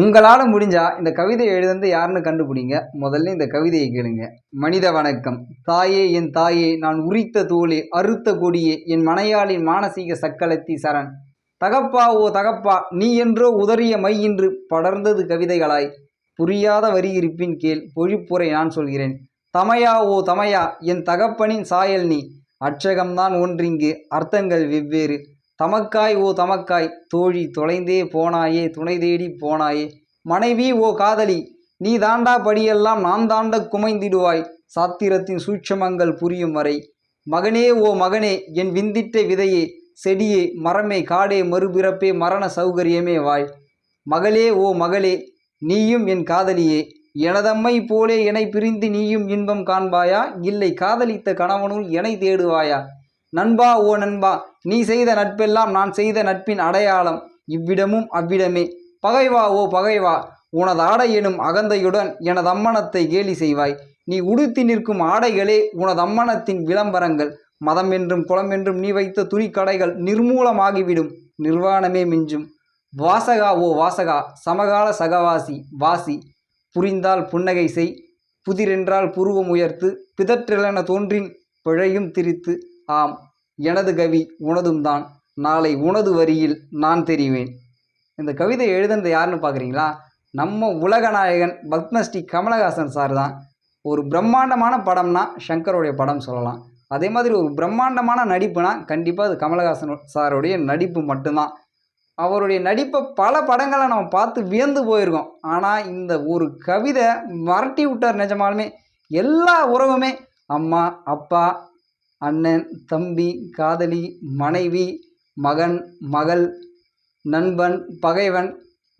உங்களால் முடிஞ்சா இந்த கவிதை எழுதுனது யாருன்னு கண்டுபிடிங்க. முதல்ல இந்த கவிதையை கேளுங்க. மனித வணக்கம். தாயே என் தாயே நான் உரித்த தோலே அறுத்த கொடியே என் மனையாளின் மானசீக சக்களத்தி சரண். தகப்பா ஓ தகப்பா நீ என்றோ உதறிய மை இன்று படர்ந்தது கவிதைகளாய். புரியாத வரி இருப்பின் கேள் பொழிப்புரை நான் சொல்கிறேன். தமையா ஓ தமையா என் தகப்பனின் சாயல் நீ. அச்சகம்தான் ஒன்றிங்கு அர்த்தங்கள் வெவ்வேறு. தமக்காய் ஓ தமக்காய் தோழி தொலைந்தே போனாயே துணை தேடி போனாயே. மனைவி ஓ காதலி நீ தாண்டா படியெல்லாம் நான் தாண்ட குமைந்திடுவாய். சாத்திரத்தின் சூட்சமங்கள் புரியும் வரை. மகனே ஓ மகனே என் விந்திட்ட விதையே செடியே மரமே காடே மறுபிறப்பே மரண சௌகரியமே வாய். மகளே ஓ மகளே நீயும் என் காதலியே. எனதம்மை போலே என பிரிந்து நீயும் இன்பம் காண்பாயா? இல்லை காதலித்த கணவனுள் என தேடுவாயா? நண்பா ஓ நண்பா நீ செய்த நட்பெல்லாம் நான் செய்த நட்பின் அடையாளம் இவ்விடமும் அவ்விடமே. பகைவா ஓ பகைவா உனது ஆடை எனும் அகந்தையுடன் எனது அம்மனத்தை கேலி செய்வாய். நீ உடுத்தி நிற்கும் ஆடைகளே உனது அம்மனத்தின் விளம்பரங்கள். மதம் என்றும் குளம் என்றும் நீ வைத்த துணிக்கடைகள் நிர்மூலமாகிவிடும். நிர்வாணமே மிஞ்சும். வாசகா ஓ வாசகா சமகால சகவாசி வாசி. புரிந்தால் புன்னகை செய். புதிரென்றால் புருவம் உயர்த்து. பிதற்றென தோன்றின் பிழையும் திரித்து. ஆம் எனது கவி உனதும் தான் நாளை உனது வரியில் நான் தெரிவேன். இந்த கவிதை எழுதுனது யாருன்னு பார்க்குறீங்களா நம்ம உலகநாயகன் பத்மஸ்ரீ கமலஹாசன் சார் தான். ஒரு பிரம்மாண்டமான படம்னா சங்கருடைய படம் சொல்லலாம். அதே மாதிரி ஒரு பிரம்மாண்டமான நடிப்புனா கண்டிப்பாக அது கமலஹாசன் சாருடைய நடிப்பு மட்டும்தான். அவருடைய நடிப்பை பல படங்களை நம்ம பார்த்து வியந்து போயிருக்கோம். ஆனால் இந்த ஒரு கவிதை மரட்டி விட்டார் நிஜமாலுமே. எல்லா உறவுமே அம்மா அப்பா அண்ணன் தம்பி காதலி மனைவி மகன் மகள் நண்பன் பகைவன்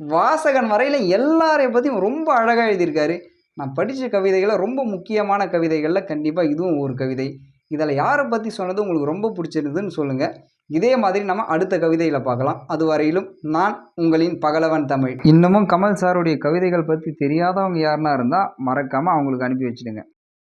வாசகன் வரையில் எல்லாரையும் பற்றியும் ரொம்ப அழகாக எழுதியிருக்காரு. நான் படித்த கவிதைகளை ரொம்ப முக்கியமான கவிதைகளில் கண்டிப்பாக இதுவும் ஒரு கவிதை. இதில் யாரை பற்றி சொன்னது உங்களுக்கு ரொம்ப பிடிச்சிருந்ததுன்னு சொல்லுங்கள் இதே மாதிரி நம்ம அடுத்த கவிதையில் பார்க்கலாம். அது வரையிலும் நான் உங்களின் பகலவன் தமிழ். இன்னமும் கமல் சாருடைய கவிதைகள் பற்றி தெரியாதவங்க யாருன்னா இருந்தால் மறக்காமல் அவங்களுக்கு அனுப்பி வச்சிடுங்க.